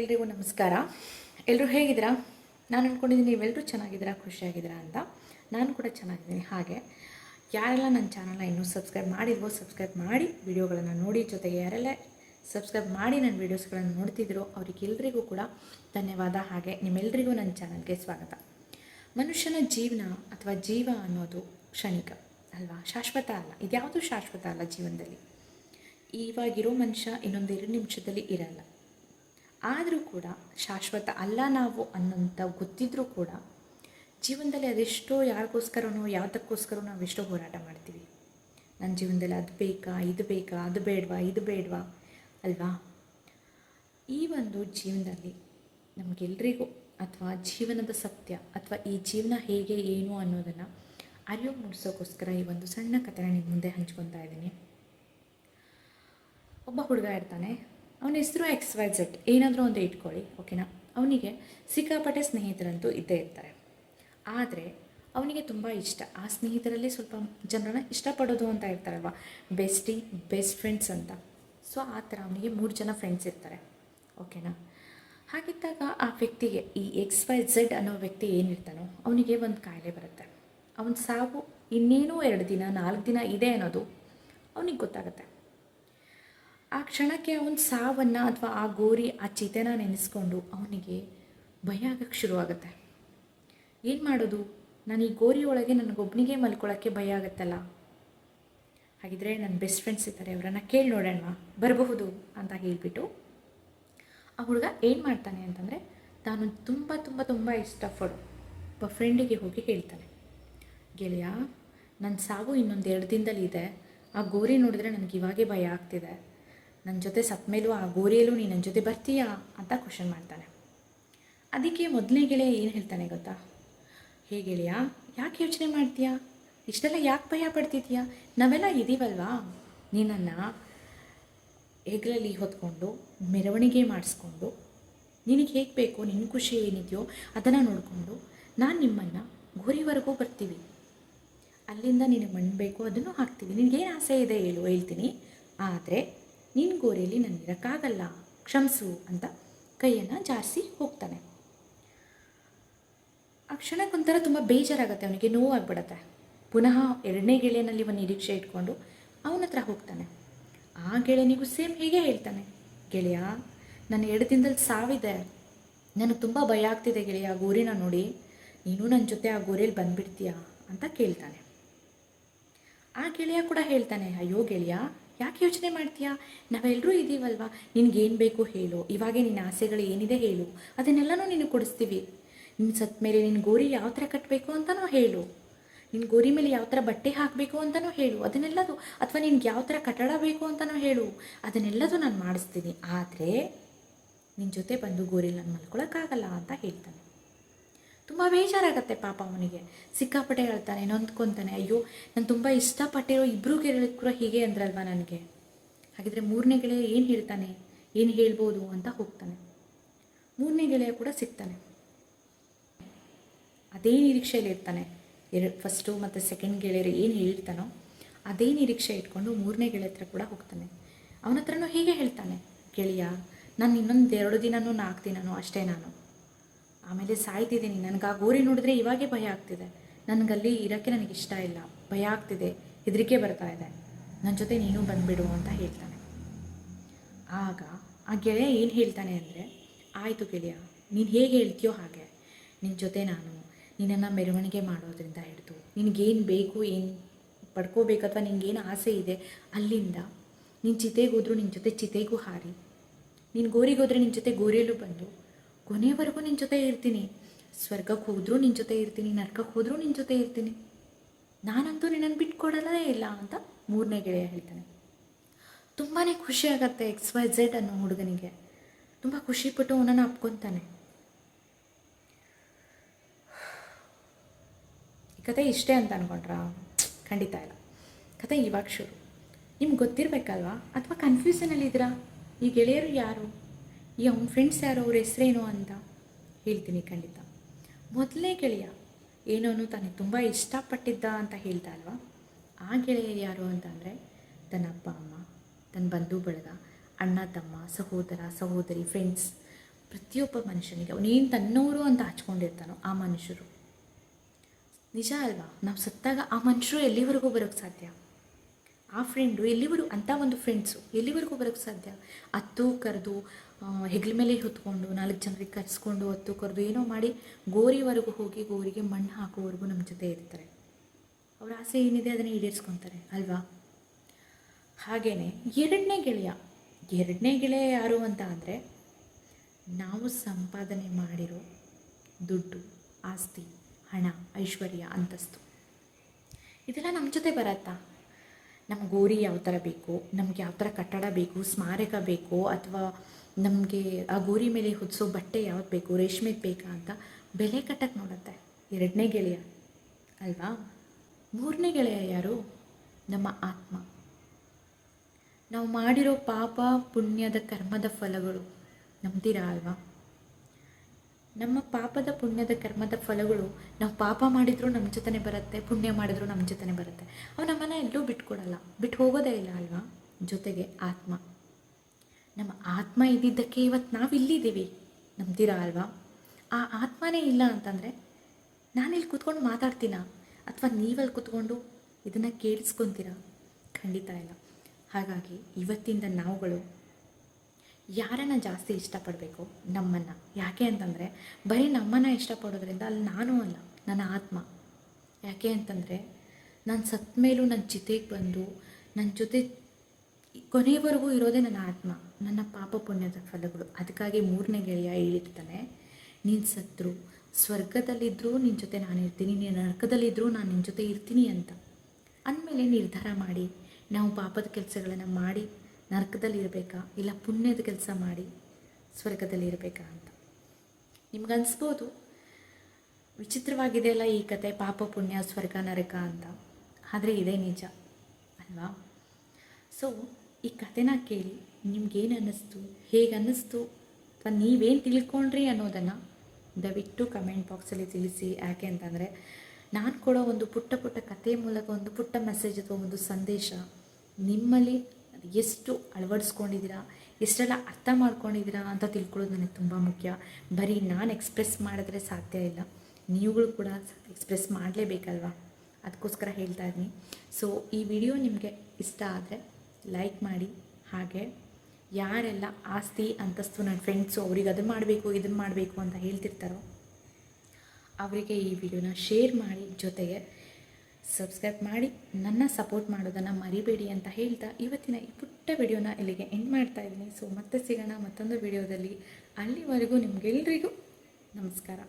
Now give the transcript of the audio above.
ಎಲ್ರಿಗೂ ನಮಸ್ಕಾರ. ಎಲ್ಲರೂ ಹೇಗಿದ್ದೀರಾ? ನಾನು ಅಂದ್ಕೊಂಡಿದ್ದೀನಿ ನೀವೆಲ್ಲರೂ ಚೆನ್ನಾಗಿದ್ದೀರಾ, ಖುಷಿಯಾಗಿದ್ದೀರಾ ಅಂತ. ನಾನು ಕೂಡ ಚೆನ್ನಾಗಿದ್ದೀನಿ. ಹಾಗೆ, ಯಾರೆಲ್ಲ ನನ್ನ ಚಾನಲ್ನ ಇನ್ನೂ ಸಬ್ಸ್ಕ್ರೈಬ್ ಮಾಡಿಲ್ವೋ, ಸಬ್ಸ್ಕ್ರೈಬ್ ಮಾಡಿ, ವಿಡಿಯೋಗಳನ್ನು ನೋಡಿ ಜೊತೆಗೆ ಯಾರೆಲ್ಲ ಸಬ್ಸ್ಕ್ರೈಬ್ ಮಾಡಿ ನನ್ನ ವೀಡಿಯೋಸ್ಗಳನ್ನು ನೋಡ್ತಿದ್ರು ಅವರಿಗೆಲ್ಲರಿಗೂ ಕೂಡ ಧನ್ಯವಾದ. ಹಾಗೆ ನಿಮ್ಮೆಲ್ಲರಿಗೂ ನನ್ನ ಚಾನಲ್ಗೆ ಸ್ವಾಗತ. ಮನುಷ್ಯನ ಜೀವನ ಅಥವಾ ಜೀವ ಅನ್ನೋದು ಕ್ಷಣಿಕ, ಅಲ್ವಾ? ಶಾಶ್ವತ ಅಲ್ಲ. ಇದ್ಯಾವುದೂ ಶಾಶ್ವತ ಅಲ್ಲ ಜೀವನದಲ್ಲಿ? ಇವಾಗಿರೋ ಮನುಷ್ಯ ಇನ್ನೊಂದು ಎರಡು ನಿಮಿಷದಲ್ಲಿ ಇರಲ್ಲ. ಆದರೂ ಕೂಡ ಶಾಶ್ವತ ಅಲ್ಲ ನಾವು ಅನ್ನೋಂಥ ಗೊತ್ತಿದ್ರೂ ಕೂಡ ಜೀವನದಲ್ಲಿ ಅದೆಷ್ಟೋ ಯಾರಿಗೋಸ್ಕರನೋ ಯಾವುದಕ್ಕೋಸ್ಕರ ನಾವು ಎಷ್ಟೋ ಹೋರಾಟ ಮಾಡ್ತೀವಿ. ನನ್ನ ಜೀವನದಲ್ಲಿ ಅದು ಬೇಕಾ, ಇದು ಬೇಕಾ, ಅದು ಬೇಡವಾ, ಇದು ಬೇಡವಾ, ಅಲ್ವಾ? ಈ ಒಂದು ಜೀವನದಲ್ಲಿ ನಮಗೆಲ್ರಿಗೂ ಅಥವಾ ಜೀವನದ ಸತ್ಯ ಅಥವಾ ಈ ಜೀವನ ಹೇಗೆ, ಏನು ಅನ್ನೋದನ್ನು ಅರಿವು ಮೂಡಿಸೋಕ್ಕೋಸ್ಕರ ಈ ಒಂದು ಸಣ್ಣ ಕಥೆನ ನಿಮ್ಮ ಮುಂದೆ ಹಂಚ್ಕೊತಾ ಇದ್ದೀನಿ. ಒಬ್ಬ ಹುಡುಗ ಇರ್ತಾನೆ. ಅವನ ಹೆಸರು ಎಕ್ಸ್ ವೈ ಝೆಡ್ ಏನಾದರೂ ಒಂದು ಇಟ್ಕೊಳ್ಳಿ ಓಕೆನಾ ಅವನಿಗೆ ಸಿಕ್ಕಾಪಟ್ಟೆ ಸ್ನೇಹಿತರಂತೂ ಇದ್ದೇ ಇರ್ತಾರೆ. ಆದರೆ ಅವನಿಗೆ ತುಂಬ ಇಷ್ಟ. ಆ ಸ್ನೇಹಿತರಲ್ಲಿ ಸ್ವಲ್ಪ ಜನರನ್ನ ಇಷ್ಟಪಡೋದು ಅಂತ ಇರ್ತಾರಲ್ವ? ಬೆಸ್ಟಿ ಬೆಸ್ಟ್ ಫ್ರೆಂಡ್ಸ್ ಅಂತ. ಸೊ ಆ ಥರ ಅವನಿಗೆ ಮೂರು ಜನ ಫ್ರೆಂಡ್ಸ್ ಇರ್ತಾರೆ. ಓಕೆನಾ ಹಾಗಿದ್ದಾಗ ಆ ವ್ಯಕ್ತಿಗೆ, ಈ ಎಕ್ಸ್ ವೈ ಝೆಡ್ ಅನ್ನೋ ವ್ಯಕ್ತಿ ಏನಿರ್ತಾನೋ, ಅವನಿಗೆ ಒಂದು ಕಾಯಿಲೆ ಬರುತ್ತೆ. ಅವನ ಸಾವು ಇನ್ನೇನೋ ಎರಡು ದಿನ, ನಾಲ್ಕು ದಿನ ಇದೆ ಅನ್ನೋದು ಅವನಿಗೆ ಗೊತ್ತಾಗುತ್ತೆ. ಆ ಕ್ಷಣಕ್ಕೆ ಅವನ ಸಾವನ್ನು ಅಥವಾ ಆ ಗೋರಿ, ಆ ಚಿತೆನ ನೆನೆಸ್ಕೊಂಡು ಅವನಿಗೆ ಭಯ ಆಗಕ್ಕೆ ಶುರುವಾಗುತ್ತೆ. ಏನು ಮಾಡೋದು? ನಾನು ಈ ಗೋರಿಯೊಳಗೆ ನನಗೊಬ್ಬನಿಗೆ ಮಲ್ಕೊಳ್ಳೋಕ್ಕೆ ಭಯ ಆಗುತ್ತಲ್ಲ. ಹಾಗಿದ್ರೆ ನನ್ನ ಬೆಸ್ಟ್ ಫ್ರೆಂಡ್ಸ್ ಇದ್ದಾರೆ ಅವರನ್ನು ಕೇಳಿ ನೋಡೋಣ ಬರಬಹುದು ಅಂತ ಹೇಳಿಬಿಟ್ಟು ಆ ಹುಡುಗ ಏನು ಮಾಡ್ತಾನೆ ಅಂತಂದರೆ ತಾನು ತುಂಬ ತುಂಬ ತುಂಬ ಇಷ್ಟಪಡೋ, ಒಬ್ಬ ಫ್ರೆಂಡಿಗೆ ಹೋಗಿ ಹೇಳ್ತಾನೆ. ಗೆಳೆಯ ನನ್ನ ಸಾವು ಇನ್ನೊಂದು ಎರಡು ದಿನದಲ್ಲಿ ಇದೆ. ಆ ಗೋರಿ ನೋಡಿದ್ರೆ ನನಗೆ ಇವಾಗೇ ಭಯ ಆಗ್ತಿದೆ. ನನ್ನ ಜೊತೆ ಸತ್ತ ಮೇಲೂ ಆ ಗೋರಿಯಲ್ಲೂ ನೀನು ನನ್ನ ಜೊತೆ ಬರ್ತೀಯಾ ಅಂತ ಕ್ವಶನ್ ಮಾಡ್ತಾನೆ. ಅದಕ್ಕೆ ಮೊದಲನೇ ಗೆಳೆಯ ಏನು ಹೇಳ್ತಾನೆ ಗೊತ್ತಾ? ಹೇ ಗೆಳೆಯ, ಯಾಕೆ ಯೋಚನೆ ಮಾಡ್ತೀಯಾ? ಇಷ್ಟೆಲ್ಲ ಯಾಕೆ ಭಯ ಪಡ್ತಿದ್ಯಾ? ನಾವೆಲ್ಲ ಇದೀವಲ್ವಾ? ನೀನನ್ನು ಹೆಗಲಲ್ಲಿ ಹೊತ್ಕೊಂಡು, ಮೆರವಣಿಗೆ ಮಾಡಿಸ್ಕೊಂಡು, ನಿನಗೆ ಹೇಗೆ ಬೇಕು ನಿನ್ನ ಖುಷಿ ಏನಿದೆಯೋ ಅದನ್ನು ನೋಡಿಕೊಂಡು ನಾನು ನಿಮ್ಮನ್ನು ಗೋರಿವರೆಗೂ ಬರ್ತೀವಿ. ಅಲ್ಲಿಂದ ನಿನಗೆ ಮಣ್ಣು ಬೇಕು ಅದನ್ನು ಹಾಕ್ತೀವಿ. ನಿನಗೇನು ಆಸೆ ಇದೆ ಹೇಳು, ಹೇಳ್ತೀನಿ. ಆದರೆ ನಿನ್ನ ಗೋರಿಯಲ್ಲಿ ನಾನು ಇರೋಕ್ಕಾಗಲ್ಲ. ಕ್ಷಮಿಸು ಅಂತ ಕೈಯನ್ನು ಜಾರಿಸಿ ಹೋಗ್ತಾನೆ. ಆ ಕ್ಷಣಕ್ಕೊಂಥರ ತುಂಬ ಬೇಜಾರಾಗುತ್ತೆ ಅವನಿಗೆ, ನೋವಾಗ್ಬಿಡತ್ತೆ. ಪುನಃ ಎರಡನೇ ಗೆಳೆಯನಲ್ಲಿ ಒಂದು ನಿರೀಕ್ಷೆ ಇಟ್ಕೊಂಡು ಅವನ ಹತ್ರ ಹೋಗ್ತಾನೆ. ಆ ಗೆಳೆಯನಿಗೂ ಸೇಮ್ ಹೀಗೆ ಹೇಳ್ತಾನೆ. ಗೆಳೆಯ, ನನ್ನ ಎರಡು ದಿನದಲ್ಲಿ ಸಾವಿದೆ. ನನಗೆ ತುಂಬ ಭಯ ಆಗ್ತಿದೆ ಗೆಳೆಯ, ಆ ಗೋರಿನ ನೋಡಿ. ನೀನು ನನ್ನ ಜೊತೆ ಆ ಗೋರಿಯಲ್ಲಿ ಬಂದುಬಿಡ್ತೀಯಾ? ಅಂತ ಕೇಳ್ತಾನೆ. ಆ ಗೆಳೆಯ ಕೂಡ ಹೇಳ್ತಾನೆ, ಅಯ್ಯೋ ಗೆಳೆಯ ಯಾಕೆ ಯೋಚನೆ ಮಾಡ್ತೀಯಾ? ನಾವೆಲ್ಲರೂ ಇದ್ದೀವಲ್ವಾ ನಿನಗೇನು ಬೇಕು ಹೇಳು. ಇವಾಗೇ ನಿನ್ನ ಆಸೆಗಳು ಏನಿದೆ ಹೇಳು. ಅದನ್ನೆಲ್ಲನೂ ನೀನು ಕೊಡಿಸ್ತೀವಿ. ನಿನ್ನ ಸತ್ತ ಮೇಲೆ ನಿನ್ನ ಗೋರಿ ಯಾವ ಥರ ಕಟ್ಟಬೇಕು ಅಂತಲೂ ಹೇಳು. ನಿನ್ನ ಗೋರಿ ಮೇಲೆ ಯಾವ ಥರ ಬಟ್ಟೆ ಹಾಕಬೇಕು ಅಂತಲೂ ಹೇಳು. ಅದನ್ನೆಲ್ಲದು, ಅಥವಾ ನಿನ್ಗೆ ಯಾವ ಥರ ಕಟ್ಟಡ ಬೇಕು ಅಂತಲೂ ಹೇಳು. ಅದನ್ನೆಲ್ಲದು ನಾನು ಮಾಡಿಸ್ತೀನಿ. ಆದರೆ ನಿನ್ನ ಜೊತೆ ಬಂದು ಗೋರಿಲಿ ನಾನು ಮಲ್ಕೊಳಕ್ಕಾಗಲ್ಲ ಅಂತ ಹೇಳ್ತಾನೆ. ತುಂಬ ಬೇಜಾರಾಗತ್ತೆ ಪಾಪ ಅವನಿಗೆ. ಸಿಕ್ಕಾಪಟ್ಟೆ ಹೇಳ್ತಾನೆ, ನೊಂದ್ಕೊತಾನೆ, ಅಯ್ಯೋ, ನಾನು ತುಂಬ ಇಷ್ಟಪಟ್ಟಿರೋ ಇಬ್ಬರು ಕೂಡ ಹೀಗೆ ಅಂದ್ರಲ್ವ ನನಗೆ? ಹಾಗಿದ್ರೆ ಮೂರನೇ ಗೆಳೆಯ ಏನು ಹೇಳ್ತಾನೆ? ಏನು ಹೇಳ್ಬೋದು ಅಂತ ಹೋಗ್ತಾನೆ. ಮೂರನೇ ಗೆಳೆಯ ಕೂಡ ಸಿಗ್ತಾನೆ. ಅದೇ ನಿರೀಕ್ಷೆಯಲ್ಲಿ ಇರ್ತಾನೆ. ಎರಡು ಫಸ್ಟು ಮತ್ತು ಸೆಕೆಂಡ್ ಗೆಳೆಯರು ಏನು ಹೇಳ್ತಾನೋ, ಅದೇ ನಿರೀಕ್ಷೆ ಇಟ್ಕೊಂಡು ಮೂರನೇ ಗೆಳೆಯ ಹತ್ರ ಕೂಡ ಹೋಗ್ತಾನೆ. ಅವನ ಹತ್ರನೂ ಹೀಗೆ ಹೇಳ್ತಾನೆ. ಗೆಳೆಯ, ನಾನು ಇನ್ನೊಂದು ಎರಡು ದಿನನೂ ನಾಲ್ಕು ದಿನನೂ ಅಷ್ಟೇ ನಾನು. ಆಮೇಲೆ ಸಾಯ್ತಿದ್ದೀನಿ ನನಗೆ ಆ ಗೋರಿ ನೋಡಿದ್ರೆ ಇವಾಗೇ ಭಯ ಆಗ್ತಿದೆ. ನನಗಲ್ಲಿ ಇರೋಕ್ಕೆ ನನಗೆ ಇಷ್ಟ ಇಲ್ಲ. ಭಯ ಆಗ್ತಿದೆ. ಹೆದರಿಕೆ ಬರ್ತಾ ಇದೆ. ನನ್ನ ಜೊತೆ ನೀನು ಬಂದುಬಿಡು ಅಂತ ಹೇಳ್ತಾನೆ. ಆಗ ಆ ಗೆಳೆಯ ಏನು ಹೇಳ್ತಾನೆ ಅಂದರೆ, ಆಯಿತು ಗೆಳೆಯ, ನೀನು ಹೇಗೆ ಹೇಳ್ತೀಯೋ ಹಾಗೆ. ನಿನ್ನ ಜೊತೆ ನಾನು ನಿನ್ನನ್ನು ಮೆರವಣಿಗೆ ಮಾಡೋದ್ರಿಂದ ಹಿಡಿದು, ನಿನಗೇನು ಬೇಕು, ಏನು ಪಡ್ಕೋಬೇಕು ಅಥವಾ ನಿನಗೇನು ಆಸೆ ಇದೆ, ಅಲ್ಲಿಂದ ಚಿತೆಗೆ ಹೋದರೂ ನಿನ್ನ ಜೊತೆ ಚಿತೆಗೂ ಹಾರಿ. ನೀನು ಗೋರಿಗೆ ಹೋದರೆ ನಿನ್ನ ಜೊತೆ ಗೋರಿಯಲ್ಲೂ ಬಂದು ಕೊನೆಯವರೆಗೂ ನಿನ್ನ ಜೊತೆ ಇರ್ತೀನಿ. ಸ್ವರ್ಗಕ್ಕೆ ಹೋದರೂ ನಿನ್ನ ಜೊತೆ ಇರ್ತೀನಿ, ನರ್ಕಕ್ಕೆ ಹೋದರೂ ನಿನ್ನ ಜೊತೆ ಇರ್ತೀನಿ. ನಾನಂತೂ ನಿನ್ನನ್ನು ಬಿಟ್ಕೊಡಲ್ಲೇ ಇಲ್ಲ ಅಂತ ಮೂರನೇ ಗೆಳೆಯ ಹೇಳ್ತಾನೆ. ತುಂಬಾ ಖುಷಿ ಆಗುತ್ತೆ ಎಕ್ಸ್ ವೈ ಝೆಡ್ ಅನ್ನೋ ಹುಡುಗನಿಗೆ. ತುಂಬ ಖುಷಿಪಟ್ಟು ಅವನನ್ನು ಅಪ್ಕೊತಾನೆ. ಈ ಕತೆ ಇಷ್ಟೇ ಅಂತ ಅನ್ಕೊಂಡ್ರಾ? ಖಂಡಿತ ಇಲ್ಲ. ಕತೆ ಇವಾಗ ಶುರು. ನಿಮ್ಗೆ ಗೊತ್ತಿರಬೇಕಲ್ವಾ? ಅಥವಾ ಕನ್ಫ್ಯೂಷನಲ್ಲಿದ್ದೀರಾ ಈ ಗೆಳೆಯರು ಯಾರು? ಈ ಅವ್ನ ಫ್ರೆಂಡ್ಸ್ ಯಾರು, ಅವ್ರ ಹೆಸರೇನು ಅಂತ ಹೇಳ್ತೀನಿ ಖಂಡಿತ. ಮೊದಲನೇ ಗೆಳೆಯ ಏನೋನು ತನಗೆ ತುಂಬ ಇಷ್ಟಪಟ್ಟಿದ್ದ ಅಂತ ಹೇಳ್ತಾ ಅಲ್ವಾ ಆ ಗೆಳೆಯ ಯಾರು ಅಂತ ಅಂದರೆ ತನ್ನ ಅಪ್ಪ, ಅಮ್ಮ, ತನ್ನ ಬಂಧು, ಬಳಗ, ಅಣ್ಣ, ತಮ್ಮ, ಸಹೋದರ, ಸಹೋದರಿ ಫ್ರೆಂಡ್ಸ್ ಪ್ರತಿಯೊಬ್ಬ ಮನುಷ್ಯನಿಗೆ ಅವನೇನು ತನ್ನೋರು ಅಂತ ಹಚ್ಕೊಂಡಿರ್ತಾನೋ ಆ ಮನುಷ್ಯರು. ನಿಜ ಅಲ್ವಾ? ನಾವು ಸತ್ತಾಗ ಆ ಮನುಷ್ಯರು ಎಲ್ಲಿವರೆಗೂ ಬರೋಕ್ಕೆ ಸಾಧ್ಯ? ಆ ಫ್ರೆಂಡು ಎಲ್ಲಿವರೆಗೂ ಅಂಥ ಒಂದು ಫ್ರೆಂಡ್ಸು ಎಲ್ಲಿವರೆಗೂ ಬರೋಕ್ಕೆ ಸಾಧ್ಯ? ಅತ್ತು, ಕರೆದು ಹೆಗ್ಲ ಮೇಲೆ ಹೊತ್ಕೊಂಡು, ನಾಲ್ಕು ಜನರಿಗೆ ಕರೆಸ್ಕೊಂಡು, ಹೊತ್ತು ಕರೆದು, ಏನೋ ಮಾಡಿ ಗೋರಿವರೆಗೂ ಹೋಗಿ ಗೋರಿಗೆ ಮಣ್ಣು ಹಾಕೋವರೆಗೂ ನಮ್ಮ ಜೊತೆ ಇರ್ತಾರೆ. ಅವ್ರ ಆಸೆ ಏನಿದೆ ಅದನ್ನು ಈಡೇರಿಸ್ಕೊತಾರೆ, ಅಲ್ವಾ? ಹಾಗೆಯೇ ಎರಡನೇ ಗೆಳೆಯ ಎರಡನೇ ಗೆಳೆಯ ಯಾರು ಅಂತ ಅಂದರೆ ನಾವು ಸಂಪಾದನೆ ಮಾಡಿರೋ ದುಡ್ಡು, ಆಸ್ತಿ, ಹಣ, ಐಶ್ವರ್ಯ, ಅಂತಸ್ತು, ಇದೆಲ್ಲ ನಮ್ಮ ಜೊತೆ ಬರತ್ತಾ? ನಮ್ಮ ಗೋರಿ ಯಾವ ಥರ ಬೇಕು, ನಮ್ಗೆ ಯಾವ ಥರ ಕಟ್ಟಡ ಬೇಕು, ಸ್ಮಾರಕ ಬೇಕು, ಅಥವಾ ನಮಗೆ ಆ ಗೋರಿ ಮೇಲೆ ಹೊದಿಸೋ ಬಟ್ಟೆ ಯಾವ್ದು ಬೇಕು ರೇಷ್ಮೆಗೆ ಬೇಕಾ ಅಂತ ಬೆಲೆ ಕಟ್ಟಕ್ಕೆ ನೋಡುತ್ತೆ. ಎರಡನೇ ಗೆಳೆಯ, ಅಲ್ವಾ? ಮೂರನೇ ಗೆಳೆಯ ಯಾರು? ನಮ್ಮ ಆತ್ಮ. ನಾವು ಮಾಡಿರೋ ಪಾಪ, ಪುಣ್ಯದ ಕರ್ಮದ ಫಲಗಳು ನಂಬ್ತೀರಾ ಅಲ್ವಾ? ನಮ್ಮ ಪಾಪದ, ಪುಣ್ಯದ, ಕರ್ಮದ ಫಲಗಳು ನಾವು ಪಾಪ ಮಾಡಿದರೂ ನಮ್ಮ ಜೊತೆನೇ ಬರುತ್ತೆ, ಪುಣ್ಯ ಮಾಡಿದ್ರು ನಮ್ಮ ಜೊತೆನೇ ಬರುತ್ತೆ. ಅವು ನಮ್ಮನ್ನ ಎಲ್ಲೂ ಬಿಟ್ಕೊಡಲ್ಲ. ಬಿಟ್ಟು ಹೋಗೋದೇ ಇಲ್ಲ ಅಲ್ವಾ? ಜೊತೆಗೆ ಆತ್ಮ. ನಮ್ಮ ಆತ್ಮ ಇದ್ದಿದ್ದಕ್ಕೆ ಇವತ್ತು ನಾವು ಇಲ್ಲಿದ್ದೀವಿ ನಂಬ್ತೀರಾ ಅಲ್ವಾ? ಆ ಆತ್ಮನೇ ಇಲ್ಲ ಅಂತಂದರೆ ನಾನಿಲ್ಲಿ ಕೂತ್ಕೊಂಡು ಮಾತಾಡ್ತೀನ? ಅಥವಾ ನೀವಲ್ಲಿ ಕೂತ್ಕೊಂಡು ಇದನ್ನು ಕೇಳಿಸ್ಕೊತೀರಾ? ಖಂಡಿತ ಇಲ್ಲ. ಹಾಗಾಗಿ ಇವತ್ತಿಂದ ನಾವುಗಳು ಯಾರನ್ನು ಜಾಸ್ತಿ ಇಷ್ಟಪಡಬೇಕು? ನಮ್ಮನ್ನು. ಯಾಕೆ ಅಂತಂದರೆ ಬರೀ ನಮ್ಮನ್ನು ಇಷ್ಟಪಡೋದ್ರಿಂದ ಅಲ್ಲಿ ನಾನು ಅಲ್ಲ, ನನ್ನ ಆತ್ಮ. ಯಾಕೆ ಅಂತಂದರೆ ನಾನು ಸತ್ತ ಮೇಲೂ ನನ್ನ ಜೊತೆಗೆ ಬಂದು ನನ್ನ ಜೊತೆ ಕೊನೆಯವರೆಗೂ ಇರೋದೇ ನನ್ನ ಆತ್ಮ. ನನ್ನ ಪಾಪ ಪುಣ್ಯದ ಫಲಗಳು. ಅದಕ್ಕಾಗಿ ಮೂರನೇ ಗೆಳೆಯ ಹೇಳಿರ್ತಾನೆ, ನೀನು ಸತ್ರು. ಸ್ವರ್ಗದಲ್ಲಿದ್ದರೂ ನಿನ್ನ ಜೊತೆ ನಾನು ಇರ್ತೀನಿ. ನೀನು ನರಕದಲ್ಲಿದ್ದರೂ ನಾನು ನಿನ್ನ ಜೊತೆ ಇರ್ತೀನಿ ಅಂತ. ಅಂದಮೇಲೆ ನಿರ್ಧಾರ ಮಾಡಿ, ನಾವು ಪಾಪದ ಕೆಲಸಗಳನ್ನು ಮಾಡಿ, ನರಕದಲ್ಲಿ ಇರಬೇಕಾ? ಇಲ್ಲ ಪುಣ್ಯದ ಕೆಲಸ ಮಾಡಿ, ಸ್ವರ್ಗದಲ್ಲಿ ಇರಬೇಕಾ? ಅಂತ. ನಿಮ್ಗೆ ವಿಚಿತ್ರವಾಗಿದೆ ವಿಚಿತ್ರವಾಗಿದೆಯಲ್ಲ ಈ ಕತೆ, ಪಾಪ, ಪುಣ್ಯ, ಸ್ವರ್ಗ, ನರಕ ಅಂತ. ಆದರೆ ಇದೇ ನಿಜ, ಅಲ್ವಾ? ಸೊ ಈ ಕತೆನ ಕೇಳಿ ನಿಮ್ಗೇನು ಅನ್ನಿಸ್ತು? ಹೇಗೆ ಅನ್ನಿಸ್ತು? ಅಥವಾ ನೀವೇನು ತಿಳ್ಕೊಂಡ್ರಿ ಅನ್ನೋದನ್ನು ದಯವಿಟ್ಟು ಕಮೆಂಟ್ ಬಾಕ್ಸಲ್ಲಿ ತಿಳಿಸಿ. ಯಾಕೆ ಅಂತಂದರೆ, ನಾನು ಕೊಡೋ ಒಂದು ಪುಟ್ಟ ಪುಟ್ಟ ಕಥೆ ಮೂಲಕ ಒಂದು ಪುಟ್ಟ ಮೆಸೇಜ್ ಅಥವಾ ಒಂದು ಸಂದೇಶ ನಿಮ್ಮಲ್ಲಿ ಎಷ್ಟು ಅಳವಡಿಸ್ಕೊಂಡಿದ್ದೀರಾ, ಎಷ್ಟೆಲ್ಲ ಅರ್ಥ ಮಾಡ್ಕೊಂಡಿದ್ದೀರಾ ಅಂತ ತಿಳ್ಕೊಳ್ಳೋದು ನನಗೆ ತುಂಬ ಮುಖ್ಯ. ಬರೀ ನಾನು ಎಕ್ಸ್ಪ್ರೆಸ್ ಮಾಡಿದ್ರೆ ಸಾಧ್ಯ ಇಲ್ಲ. ನೀವುಗಳು ಕೂಡ ಎಕ್ಸ್ಪ್ರೆಸ್ ಮಾಡಲೇಬೇಕಲ್ವಾ? ಅದಕ್ಕೋಸ್ಕರ ಹೇಳ್ತಾ ಇದ್ದೀನಿ. ಸೊ ಈ ವಿಡಿಯೋ ನಿಮಗೆ ಇಷ್ಟ ಆದರೆ ಲೈಕ್ ಮಾಡಿ, ಹಾಗೆ ಯಾರೆಲ್ಲ ಆಸ್ತಿ ಅಂತಸ್ತು ನನ್ನ ಫ್ರೆಂಡ್ಸು ಅವ್ರಿಗೆ ಅದನ್ನು ಮಾಡಬೇಕು ಇದನ್ನು ಮಾಡಬೇಕು ಅಂತ ಹೇಳ್ತಿರ್ತಾರೋ, ಅವರಿಗೆ ಈ ವಿಡಿಯೋನ ಶೇರ್ ಮಾಡಿ, ಜೊತೆಗೆ ಸಬ್ಸ್ಕ್ರೈಬ್ ಮಾಡಿ, ನನ್ನ ಸಪೋರ್ಟ್ ಮಾಡೋದನ್ನು ಮರಿಬೇಡಿ ಅಂತ ಹೇಳ್ತಾ ಇವತ್ತಿನ ಈ ಪುಟ್ಟ ವಿಡಿಯೋನ ಇಲ್ಲಿಗೆ ಎಂಡ್ ಮಾಡ್ತಾ ಇದ್ದೀನಿ. ಸೊ ಮತ್ತೆ ಸಿಗೋಣ ಮತ್ತೊಂದು ವಿಡಿಯೋದಲ್ಲಿ. ಅಲ್ಲಿವರೆಗೂ ನಿಮಗೆಲ್ರಿಗೂ ನಮಸ್ಕಾರ.